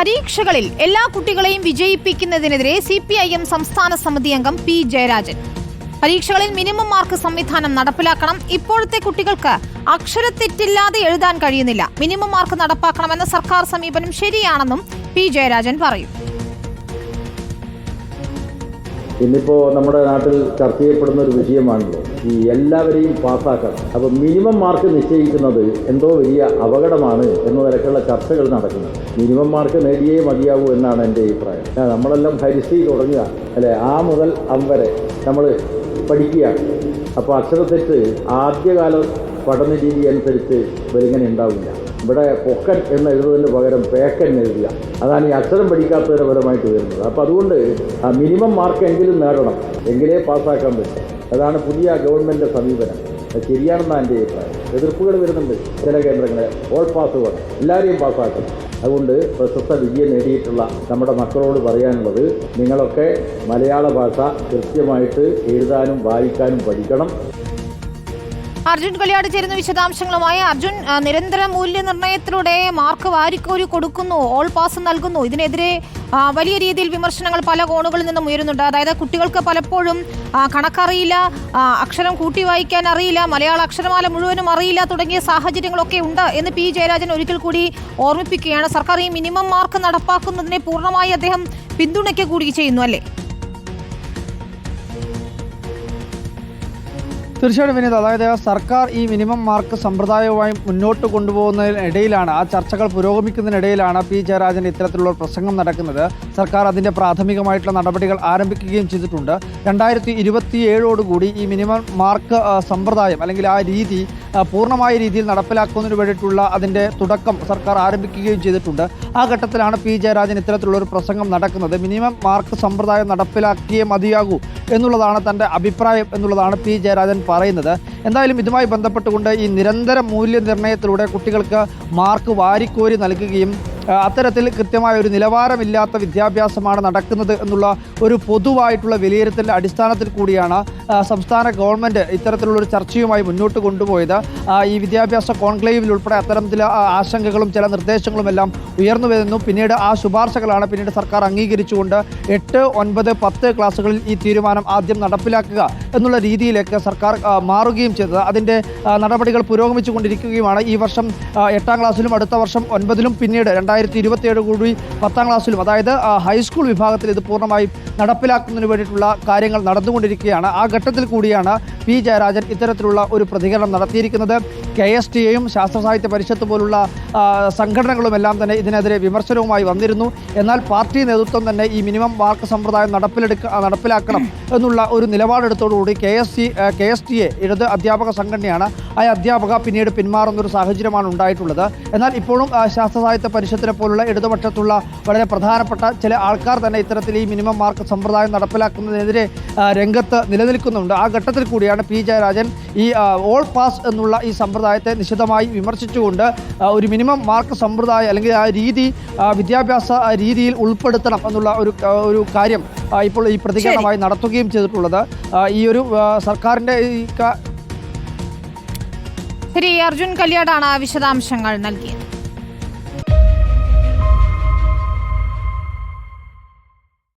പരീക്ഷകളിൽ എല്ലാ കുട്ടികളെയും വിജയിപ്പിക്കുന്നതിനെതിരെ സി പി ഐ എം സംസ്ഥാന സമിതി അംഗം പി ജയരാജൻ. പരീക്ഷകളിൽ മിനിമം മാർക്ക് സംവിധാനം നടപ്പിലാക്കണം. ഇപ്പോഴത്തെ കുട്ടികൾക്ക് അക്ഷരത്തെറ്റില്ലാതെ എഴുതാൻ കഴിയുന്നില്ല. മിനിമം മാർക്ക് നടപ്പാക്കണമെന്ന സർക്കാർ സമീപനം ശരിയാണെന്നും പി ജയരാജൻ പറയും. ഇന്നിപ്പോൾ നമ്മുടെ നാട്ടിൽ ചർച്ച ചെയ്യപ്പെടുന്ന ഒരു വിഷയമാണല്ലോ. ഈ എല്ലാവരെയും പാസ്സാക്കണം. അപ്പോൾ മിനിമം മാർക്ക് നിശ്ചയിക്കുന്നത് എന്തോ വലിയ അപകടമാണ് എന്ന നിലക്കുള്ള ചർച്ചകൾ നടക്കുന്നത്. മിനിമം മാർക്ക് നേടിയേ മതിയാകൂ എന്നാണ് എന്റെ അഭിപ്രായം. നമ്മളെല്ലാം ഹരിശ്രീ തുടങ്ങുക. അല്ലേ ആ മുതൽ അം വരെ നമ്മൾ പഠിക്കുകയാണ് അപ്പോൾ അക്ഷരത്തെറ്റ് ആദ്യകാല പഠന രീതി അനുസരിച്ച് വരിങ്ങനെ ഉണ്ടാവില്ല. ഇവിടെ പൊക്കൻ എന്ന് എഴുതുന്നതിന് പകരം പേക്കൻ എഴുതുക അതാണ് ഈ അക്ഷരം പഠിക്കാത്തതിന് ഫലമായിട്ട് വരുന്നത്. അപ്പോൾ അതുകൊണ്ട് മിനിമം മാർക്ക് എങ്കിലും നേടണം. എങ്കിലേ പാസ്സാക്കാൻ പറ്റും. അതാണ് പുതിയ ഗവൺമെന്റ് സമീപനം. ശരിയാണെന്നാണ് എന്റെ അഭിപ്രായം. എതിർപ്പുകൾ വരുന്നുണ്ട് ചില കേന്ദ്രങ്ങളെ. ഓൾ പാസ് വേണം എല്ലാവരെയും പാസ്സാക്കണം അതുകൊണ്ട് പ്രശസ്ത വിജയം നേടിയിട്ടുള്ള നമ്മുടെ മക്കളോട് പറയാനുള്ളത് നിങ്ങളൊക്കെ മലയാള ഭാഷ കൃത്യമായിട്ട് എഴുതാനും വായിക്കാനും പഠിക്കണം. അർജുൻ കൊലയാട് ചേരുന്ന വിശദാംശങ്ങളുമായി അർജുൻ നിരന്തര മൂല്യനിർണയത്തിലൂടെ മാർക്ക് വാരിക്കോരി കൊടുക്കുന്നു ഓൾ പാസ് നൽകുന്നു. ഇതിനെതിരെ വലിയ രീതിയിൽ വിമർശനങ്ങൾ പല കോണുകളിൽ നിന്നും ഉയരുന്നുണ്ട്. അതായത് കുട്ടികൾക്ക് പലപ്പോഴും കണക്കറിയില്ല അക്ഷരം കൂട്ടി വായിക്കാൻ അറിയില്ല മലയാള അക്ഷരമാല മുഴുവനും അറിയില്ല തുടങ്ങിയ സാഹചര്യങ്ങളൊക്കെ ഉണ്ട് എന്ന് പി. ജയരാജൻ ഒരിക്കൽ കൂടി ഓർമ്മിപ്പിക്കുകയാണ്. സർക്കാർ ഈ മിനിമം മാർക്ക് നടപ്പാക്കുന്നതിനെ പൂർണമായി അദ്ദേഹം പിന്തുണയ്ക്കുക കൂടി ചെയ്യുന്നു അല്ലേ? തീർച്ചയായിട്ടും വിനീത് അതായത് സർക്കാർ ഈ മിനിമം മാർക്ക് സമ്പ്രദായവുമായി മുന്നോട്ട് കൊണ്ടുപോകുന്നതിനിടയിലാണ് ആ ചർച്ചകൾ പുരോഗമിക്കുന്നതിനിടയിലാണ് പി ജയരാജൻ ഇത്തരത്തിലുള്ള പ്രസംഗം നടക്കുന്നത്. സർക്കാർ അതിന്റെ പ്രാഥമികമായിട്ടുള്ള നടപടികൾ ആരംഭിക്കുകയും ചെയ്തിട്ടുണ്ട്. രണ്ടായിരത്തി ഇരുപത്തിയേഴോടുകൂടി ഈ മിനിമം മാർക്ക് സമ്പ്രദായം അല്ലെങ്കിൽ ആ രീതി പൂർണമായ രീതിയിൽ നടപ്പിലാക്കുന്നതിന് വേണ്ടിയിട്ടുള്ള അതിന്റെ തുടക്കം സർക്കാർ ആരംഭിക്കുകയും ചെയ്തിട്ടുണ്ട്. ആ ഘട്ടത്തിലാണ് പി. ജയരാജൻ ഇത്തരത്തിലുള്ള ഒരു പ്രസംഗം നടക്കുന്നത്. മിനിമം മാർക്ക് സമ്പ്രദായം നടപ്പിലാക്കിയേ മതിയാകൂ എന്നുള്ളതാണ് തന്റെ അഭിപ്രായം എന്നുള്ളതാണ് പി. ജയരാജൻ പറയുന്നത്. എന്തായാലും ഇതുമായി ബന്ധപ്പെട്ടുകൊണ്ട് ഈ നിരന്തര മൂല്യനിർണയത്തിലൂടെ കുട്ടികൾക്ക് മാർക്ക് വാരിക്കോരി നൽകുകയും അത്തരത്തിൽ കൃത്യമായ ഒരു നിലവാരമില്ലാത്ത വിദ്യാഭ്യാസമാണ് നടക്കുന്നത് എന്നുള്ള ഒരു പൊതുവായിട്ടുള്ള വിലയിരുത്തലിന്റെ അടിസ്ഥാനത്തിൽ കൂടിയാണ് സംസ്ഥാന ഗവൺമെന്റ് ഇത്തരത്തിലുള്ള ഒരു ചർച്ചയുമായി മുന്നോട്ട് കൊണ്ടുപോയത്. ഈ വിദ്യാഭ്യാസ കോൺക്ലേവിൽ ഉൾപ്പെടെ അത്തരം ചില ആശങ്കകളും ചില നിർദ്ദേശങ്ങളും എല്ലാം ഉയർന്നു വരുന്നു പിന്നീട് ആ ശുപാർശകളാണ് പിന്നീട് സർക്കാർ അംഗീകരിച്ചുകൊണ്ട് എട്ട് ഒൻപത് പത്ത് ക്ലാസ്സുകളിൽ ഈ തീരുമാനം ആദ്യം നടപ്പിലാക്കുക എന്നുള്ള രീതിയിലേക്ക് സർക്കാർ മാറുകയും ചെയ്തത്. അതിന്റെ നടപടികൾ പുരോഗമിച്ചുകൊണ്ടിരിക്കുകയുമാണ്. ഈ വർഷം എട്ടാം ക്ലാസ്സിലും അടുത്ത വർഷം ഒൻപതിലും പിന്നീട് രണ്ടായിരത്തി ഇരുപത്തിയേഴ് കൂടി പത്താം ക്ലാസ്സിലും അതായത് ഹൈസ്കൂൾ വിഭാഗത്തിൽ ഇത് പൂർണമായും നടപ്പിലാക്കുന്നതിന് വേണ്ടിയിട്ടുള്ള കാര്യങ്ങൾ നടന്നുകൊണ്ടിരിക്കുകയാണ്. ആ ഘട്ടത്തിൽ കൂടിയാണ് പി ജയരാജൻ ഇത്തരത്തിലുള്ള ഒരു പ്രതികരണം നടത്തിയിരിക്കുന്നത്. കെ എസ് ടി എയും ശാസ്ത്ര സാഹിത്യ പരിഷത്ത് പോലുള്ള സംഘടനകളുമെല്ലാം തന്നെ ഇതിനെതിരെ വിമർശനവുമായി വന്നിരുന്നു. എന്നാൽ പാർട്ടി നേതൃത്വം തന്നെ ഈ മിനിമം മാർക്ക് സമ്പ്രദായം നടപ്പിലെടുക്ക നടപ്പിലാക്കണം എന്നുള്ള ഒരു നിലപാടെടുത്തോടുകൂടി K S C K S T A ഇടത് അധ്യാപക സംഘടനയാണ് ആ അധ്യാപക പിന്നീട് പിന്മാറുന്നൊരു സാഹചര്യമാണ് ഉണ്ടായിട്ടുള്ളത്. എന്നാൽ ഇപ്പോഴും ശാസ്ത്ര സാഹിത്യ പരിഷത്തിനെ പോലുള്ള ഇടതുപക്ഷത്തുള്ള വളരെ പ്രധാനപ്പെട്ട ചില ആൾക്കാർ തന്നെ ഇത്തരത്തിൽ ഈ മിനിമം മാർക്ക് സമ്പ്രദായം നടപ്പിലാക്കുന്നതിനെതിരെ രംഗത്ത് നിലനിൽക്കുന്നുണ്ട്. ആ ഘട്ടത്തിൽ കൂടിയാണ് പി ജയരാജൻ ഈ ഓൾ പാസ് എന്നുള്ള ഈ സമ്പ്രദായത്തെ നിശിതമായി വിമർശിച്ചുകൊണ്ട് ഒരു മിനിമം മാർക്ക് സമ്പ്രദായം അല്ലെങ്കിൽ ആ രീതി വിദ്യാഭ്യാസ രീതിയിൽ ഉൾപ്പെടുത്തണം എന്നുള്ള ഒരു ഒരു കാര്യം ഇപ്പോൾ ഈ പ്രതികരണമായി നടത്തുകയും ചെയ്തിട്ടുള്ളത്. ഈ ഒരു സർക്കാരിന്റെ ഈ ശരി അർജുൻ കല്യാടാണ് വിശദാംശങ്ങൾ നൽകിയത്.